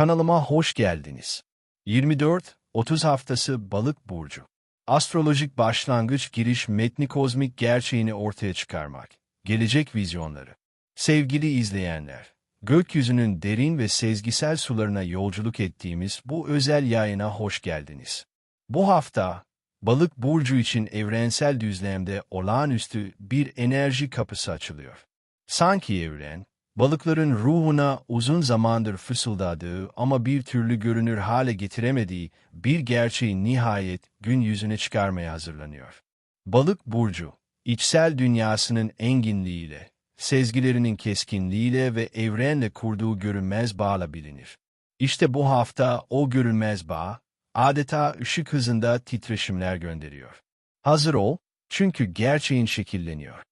Kanalıma hoş geldiniz. 24-30 haftası Balık Burcu. Astrolojik başlangıç giriş metni kozmik gerçeğini ortaya çıkarmak. Gelecek vizyonları. Sevgili izleyenler, gökyüzünün derin ve sezgisel sularına yolculuk ettiğimiz bu özel yayına hoş geldiniz. Bu hafta, Balık Burcu için evrensel düzlemde olağanüstü bir enerji kapısı açılıyor. Sanki evren, balıkların ruhuna uzun zamandır fısıldadığı ama bir türlü görünür hale getiremediği bir gerçeği nihayet gün yüzüne çıkarmaya hazırlanıyor. Balık burcu, içsel dünyasının enginliğiyle, sezgilerinin keskinliğiyle ve evrenle kurduğu görünmez bağla bilinir. İşte bu hafta o görünmez bağ, adeta ışık hızında titreşimler gönderiyor. Hazır ol, çünkü gerçeğin şekilleniyor.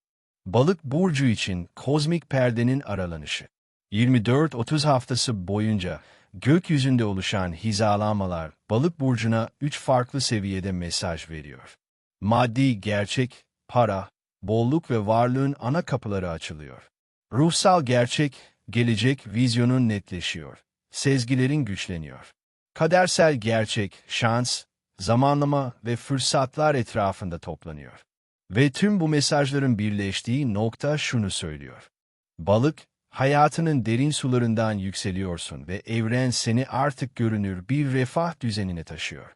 Balık burcu için kozmik perdenin aralanışı. 24-30 haftası boyunca gökyüzünde oluşan hizalanmalar balık burcuna üç farklı seviyede mesaj veriyor. Maddi gerçek, para, bolluk ve varlığın ana kapıları açılıyor. Ruhsal gerçek, gelecek vizyonun netleşiyor. Sezgilerin güçleniyor. Kadersel gerçek, şans, zamanlama ve fırsatlar etrafında toplanıyor. Ve tüm bu mesajların birleştiği nokta şunu söylüyor. Balık, hayatının derin sularından yükseliyorsun ve evren seni artık görünür bir refah düzenine taşıyor.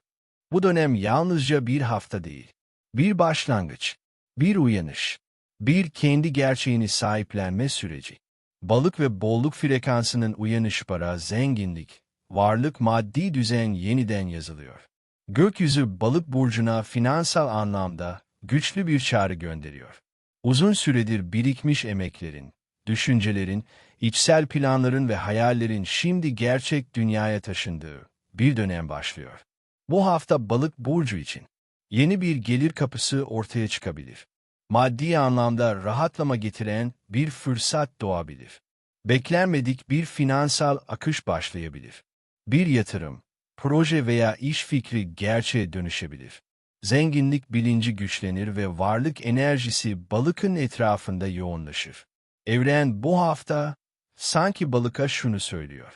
Bu dönem yalnızca bir hafta değil, bir başlangıç, bir uyanış, bir kendi gerçeğini sahiplenme süreci. Balık ve bolluk frekansının uyanış para, zenginlik, varlık maddi düzen yeniden yazılıyor. Gökyüzü balık burcuna finansal anlamda güçlü bir çağrı gönderiyor. Uzun süredir birikmiş emeklerin, düşüncelerin, içsel planların ve hayallerin şimdi gerçek dünyaya taşındığı bir dönem başlıyor. Bu hafta balık burcu için yeni bir gelir kapısı ortaya çıkabilir. Maddi anlamda rahatlama getiren bir fırsat doğabilir. Beklenmedik bir finansal akış başlayabilir. Bir yatırım, proje veya iş fikri gerçeğe dönüşebilir. Zenginlik bilinci güçlenir ve varlık enerjisi balıkın etrafında yoğunlaşır. Evren bu hafta sanki balıka şunu söylüyor.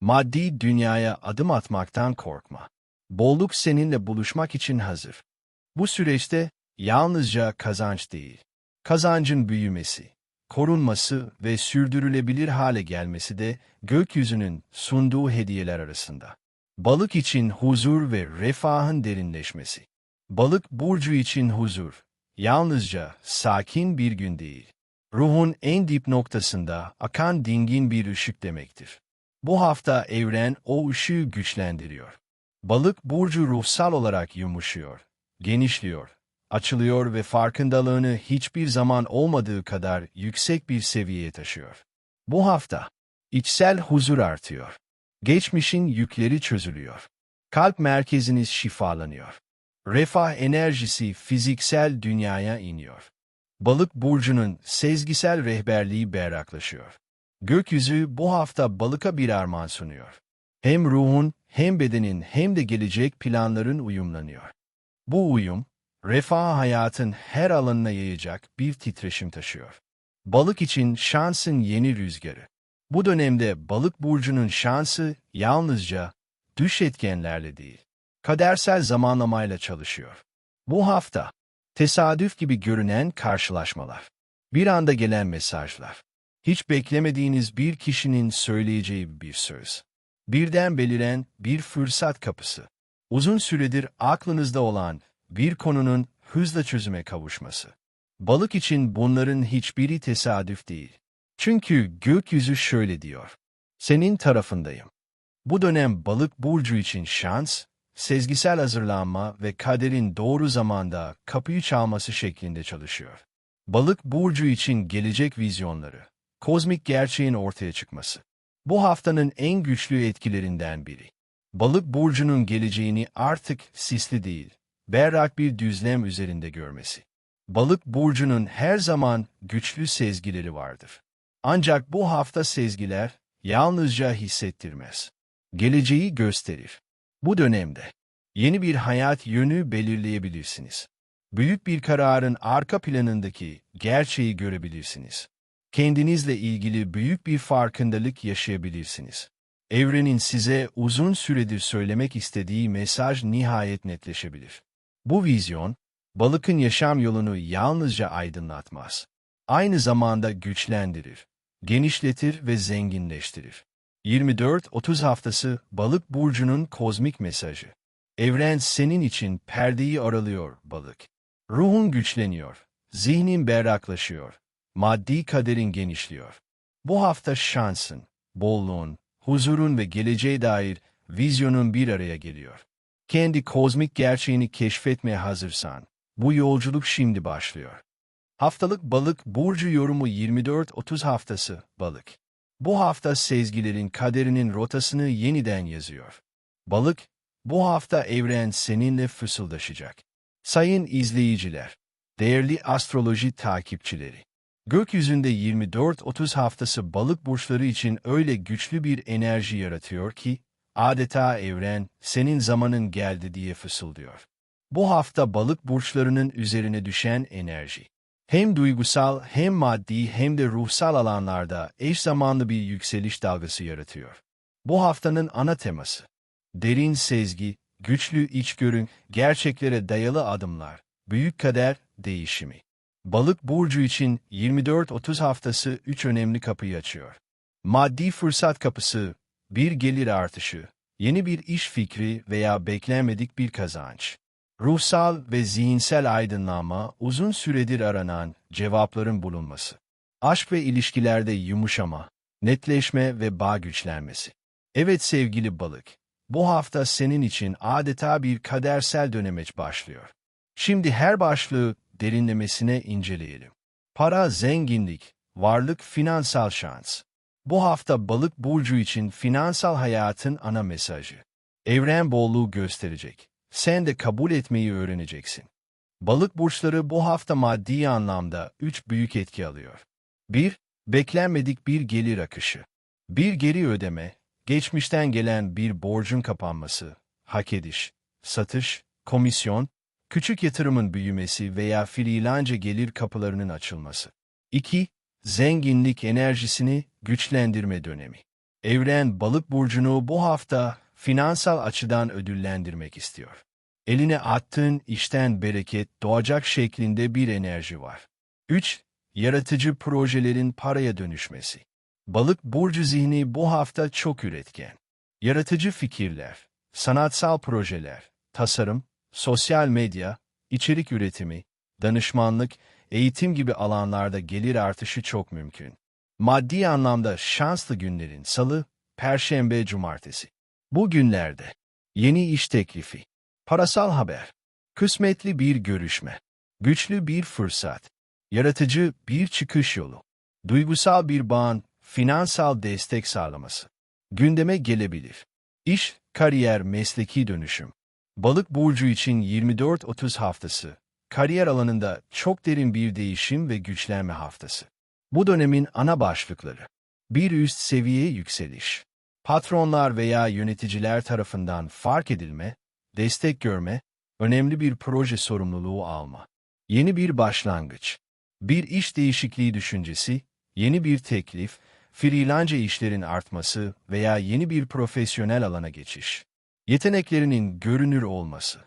Maddi dünyaya adım atmaktan korkma. Bolluk seninle buluşmak için hazır. Bu süreçte yalnızca kazanç değil, kazancın büyümesi, korunması ve sürdürülebilir hale gelmesi de gökyüzünün sunduğu hediyeler arasında. Balık için huzur ve refahın derinleşmesi. Balık burcu için huzur, yalnızca sakin bir gün değil. Ruhun en dip noktasında akan dingin bir ışık demektir. Bu hafta evren o ışığı güçlendiriyor. Balık burcu ruhsal olarak yumuşuyor, genişliyor, açılıyor ve farkındalığını hiçbir zaman olmadığı kadar yüksek bir seviyeye taşıyor. Bu hafta içsel huzur artıyor. Geçmişin yükleri çözülüyor. Kalp merkeziniz şifalanıyor. Refah enerjisi fiziksel dünyaya iniyor. Balık burcunun sezgisel rehberliği berraklaşıyor. Gökyüzü bu hafta balıka bir armağan sunuyor. Hem ruhun, hem bedenin, hem de gelecek planların uyumlanıyor. Bu uyum, refah hayatın her alanına yayacak bir titreşim taşıyor. Balık için şansın yeni rüzgarı. Bu dönemde balık burcunun şansı yalnızca dış etkenlerle değil, kadersel zamanlamayla çalışıyor. Bu hafta, tesadüf gibi görünen karşılaşmalar, bir anda gelen mesajlar, hiç beklemediğiniz bir kişinin söyleyeceği bir söz, birden beliren bir fırsat kapısı, uzun süredir aklınızda olan bir konunun hızla çözüme kavuşması. Balık için bunların hiçbiri tesadüf değil. Çünkü gökyüzü şöyle diyor. Senin tarafındayım. Bu dönem balık burcu için şans, sezgisel hazırlanma ve kaderin doğru zamanda kapıyı çalması şeklinde çalışıyor. Balık burcu için gelecek vizyonları, kozmik gerçeğin ortaya çıkması. Bu haftanın en güçlü etkilerinden biri. Balık burcunun geleceğini artık sisli değil, berrak bir düzlem üzerinde görmesi. Balık burcunun her zaman güçlü sezgileri vardır. Ancak bu hafta sezgiler yalnızca hissettirmez. Geleceği gösterir. Bu dönemde yeni bir hayat yönü belirleyebilirsiniz. Büyük bir kararın arka planındaki gerçeği görebilirsiniz. Kendinizle ilgili büyük bir farkındalık yaşayabilirsiniz. Evrenin size uzun süredir söylemek istediği mesaj nihayet netleşebilir. Bu vizyon, balıkın yaşam yolunu yalnızca aydınlatmaz. Aynı zamanda güçlendirir, genişletir ve zenginleştirir. 24-30 haftası balık burcunun kozmik mesajı. Evren senin için perdeyi aralıyor balık. Ruhun güçleniyor, zihnin berraklaşıyor, maddi kaderin genişliyor. Bu hafta şansın, bolluğun, huzurun ve geleceğe dair vizyonun bir araya geliyor. Kendi kozmik gerçeğini keşfetmeye hazırsan, bu yolculuk şimdi başlıyor. Haftalık balık burcu yorumu 24-30 haftası balık. Bu hafta sezgilerin kaderinin rotasını yeniden yazıyor. Balık, bu hafta evren seninle fısıldaşacak. Sayın izleyiciler, değerli astroloji takipçileri, gökyüzünde 24-30 haftası balık burçları için öyle güçlü bir enerji yaratıyor ki, adeta evren senin zamanın geldi diye fısıldıyor. Bu hafta balık burçlarının üzerine düşen enerji, hem duygusal hem maddi hem de ruhsal alanlarda eş zamanlı bir yükseliş dalgası yaratıyor. Bu haftanın ana teması, derin sezgi, güçlü içgörü, gerçeklere dayalı adımlar, büyük kader değişimi. Balık burcu için 24-30 haftası 3 önemli kapıyı açıyor. Maddi fırsat kapısı, bir gelir artışı, yeni bir iş fikri veya beklenmedik bir kazanç. Ruhsal ve zihinsel aydınlanma, uzun süredir aranan cevapların bulunması. Aşk ve ilişkilerde yumuşama, netleşme ve bağ güçlenmesi. Evet sevgili balık, bu hafta senin için adeta bir kadersel dönemeç başlıyor. Şimdi her başlığı derinlemesine inceleyelim. Para, zenginlik, varlık, finansal şans. Bu hafta balık burcu için finansal hayatın ana mesajı. Evren bolluğu gösterecek. Sen de kabul etmeyi öğreneceksin. Balık burçları bu hafta maddi anlamda üç büyük etki alıyor. 1. Beklenmedik bir gelir akışı. Bir geri ödeme, geçmişten gelen bir borcun kapanması, hak ediş, satış, komisyon, küçük yatırımın büyümesi veya freelance gelir kapılarının açılması. 2. Zenginlik enerjisini güçlendirme dönemi. Evren balık burcunu bu hafta finansal açıdan ödüllendirmek istiyor. Eline attığın işten bereket doğacak şeklinde bir enerji var. 3. Yaratıcı projelerin paraya dönüşmesi. Balık burcu zihni bu hafta çok üretken. Yaratıcı fikirler, sanatsal projeler, tasarım, sosyal medya, içerik üretimi, danışmanlık, eğitim gibi alanlarda gelir artışı çok mümkün. Maddi anlamda şanslı günlerin salı, perşembe, cumartesi. Bu günlerde yeni iş teklifi, parasal haber, kısmetli bir görüşme, güçlü bir fırsat, yaratıcı bir çıkış yolu, duygusal bir bağın finansal destek sağlaması, gündeme gelebilir. İş, kariyer, mesleki dönüşüm. Balık burcu için 24-30 haftası, kariyer alanında çok derin bir değişim ve güçlenme haftası. Bu dönemin ana başlıkları. Bir üst seviye yükseliş. Patronlar veya yöneticiler tarafından fark edilme, destek görme, önemli bir proje sorumluluğu alma. Yeni bir başlangıç. Bir iş değişikliği düşüncesi, yeni bir teklif, freelance işlerin artması veya yeni bir profesyonel alana geçiş. Yeteneklerinin görünür olması.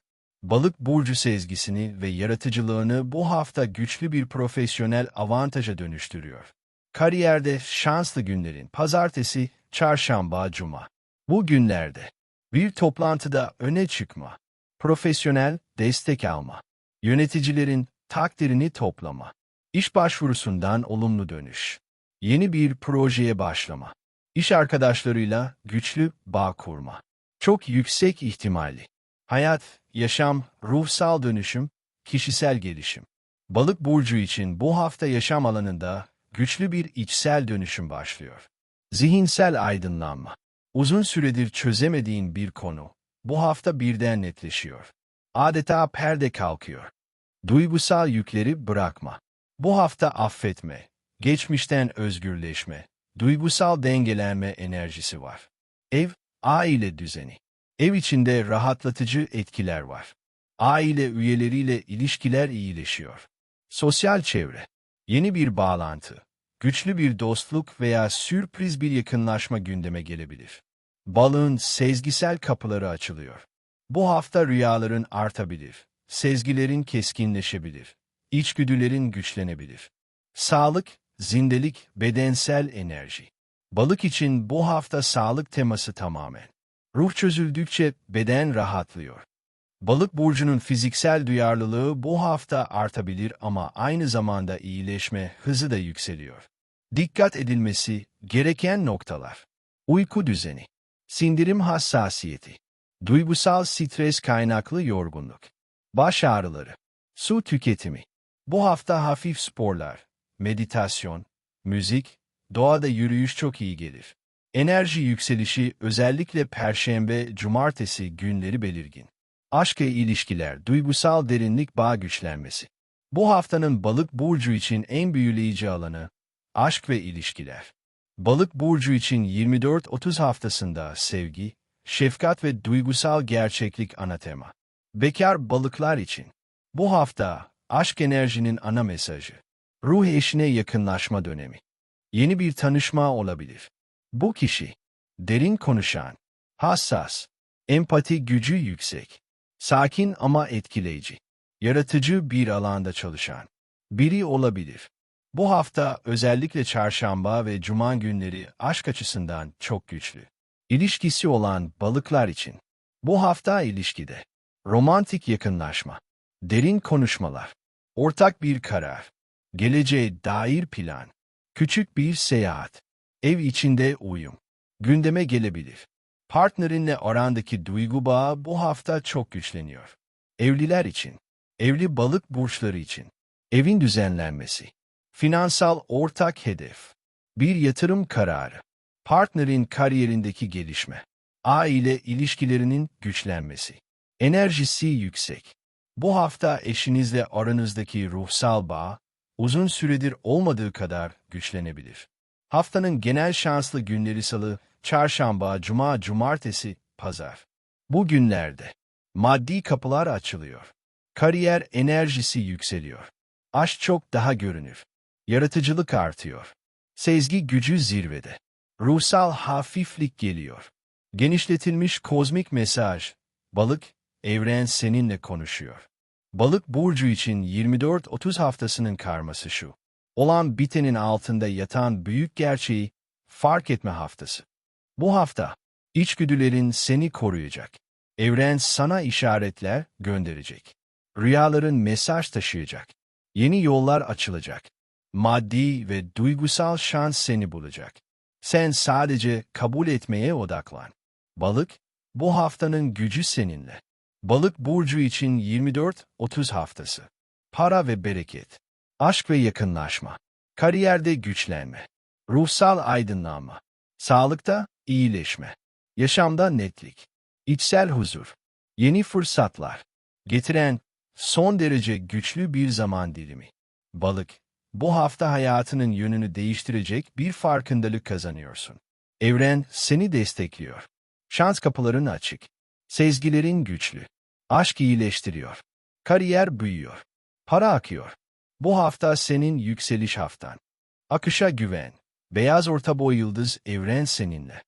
Balık burcu sezgisini ve yaratıcılığını bu hafta güçlü bir profesyonel avantaja dönüştürüyor. Kariyerde şanslı günlerin pazartesi, çarşamba, cuma. Bu günlerde bir toplantıda öne çıkma, profesyonel destek alma, yöneticilerin takdirini toplama, iş başvurusundan olumlu dönüş, yeni bir projeye başlama, iş arkadaşlarıyla güçlü bağ kurma, çok yüksek ihtimalli, hayat, yaşam, ruhsal dönüşüm, kişisel gelişim. Balık burcu için bu hafta yaşam alanında güçlü bir içsel dönüşüm başlıyor. Zihinsel aydınlanma. Uzun süredir çözemediğin bir konu, bu hafta birden netleşiyor. Adeta perde kalkıyor. Duygusal yükleri bırakma. Bu hafta affetme, geçmişten özgürleşme, duygusal dengelenme enerjisi var. Ev, aile düzeni. Ev içinde rahatlatıcı etkiler var. Aile üyeleriyle ilişkiler iyileşiyor. Sosyal çevre, yeni bir bağlantı, güçlü bir dostluk veya sürpriz bir yakınlaşma gündeme gelebilir. Balığın sezgisel kapıları açılıyor. Bu hafta rüyaların artabilir, sezgilerin keskinleşebilir, içgüdülerin güçlenebilir. Sağlık, zindelik, bedensel enerji. Balık için bu hafta sağlık teması tamamen. Ruh çözüldükçe beden rahatlıyor. Balık burcunun fiziksel duyarlılığı bu hafta artabilir ama aynı zamanda iyileşme hızı da yükseliyor. Dikkat edilmesi gereken noktalar. Uyku düzeni, sindirim hassasiyeti, duygusal stres kaynaklı yorgunluk, baş ağrıları, su tüketimi. Bu hafta hafif sporlar, meditasyon, müzik, doğada yürüyüş çok iyi gelir. Enerji yükselişi özellikle perşembe, cumartesi günleri belirgin. Aşk ve ilişkiler, duygusal derinlik bağ güçlenmesi. Bu haftanın balık burcu için en büyüleyici alanı, aşk ve ilişkiler. Balık burcu için 24-30 haftasında sevgi, şefkat ve duygusal gerçeklik ana tema. Bekar balıklar için. Bu hafta, aşk enerjinin ana mesajı. Ruh eşine yakınlaşma dönemi. Yeni bir tanışma olabilir. Bu kişi, derin konuşan, hassas, empati gücü yüksek, sakin ama etkileyici, yaratıcı bir alanda çalışan biri olabilir. Bu hafta özellikle çarşamba ve cuma günleri aşk açısından çok güçlü. İlişkisi olan balıklar için. Bu hafta ilişkide. Romantik yakınlaşma, derin konuşmalar, ortak bir karar, geleceğe dair plan, küçük bir seyahat, ev içinde uyum, gündeme gelebilir. Partnerinle arandaki duygu bağı bu hafta çok güçleniyor. Evliler için, evli balık burçları için, evin düzenlenmesi, finansal ortak hedef, bir yatırım kararı, partnerin kariyerindeki gelişme, aile ilişkilerinin güçlenmesi, enerjisi yüksek. Bu hafta eşinizle aranızdaki ruhsal bağ, uzun süredir olmadığı kadar güçlenebilir. Haftanın genel şanslı günleri salı, çarşamba, cuma, cumartesi, pazar. Bu günlerde maddi kapılar açılıyor. Kariyer enerjisi yükseliyor. Aşk çok daha görünür. Yaratıcılık artıyor. Sezgi gücü zirvede. Ruhsal hafiflik geliyor. Genişletilmiş kozmik mesaj. Balık, evren seninle konuşuyor. Balık burcu için 24-30 haftasının karması şu. Olan bitenin altında yatan büyük gerçeği fark etme haftası. Bu hafta içgüdülerin seni koruyacak. Evren sana işaretler gönderecek. Rüyaların mesaj taşıyacak. Yeni yollar açılacak. Maddi ve duygusal şans seni bulacak. Sen sadece kabul etmeye odaklan. Balık, bu haftanın gücü seninle. Balık burcu için 24-30 haftası. Para ve bereket. Aşk ve yakınlaşma. Kariyerde güçlenme. Ruhsal aydınlanma. Sağlıkta iyileşme. Yaşamda netlik. içsel huzur. Yeni fırsatlar. Getiren son derece güçlü bir zaman dilimi. Balık, bu hafta hayatının yönünü değiştirecek bir farkındalık kazanıyorsun. Evren seni destekliyor. Şans kapıların açık. Sezgilerin güçlü. Aşk iyileştiriyor. Kariyer büyüyor. Para akıyor. Bu hafta senin yükseliş haftan. Akışa güven. Beyaz orta boy yıldız evren seninle.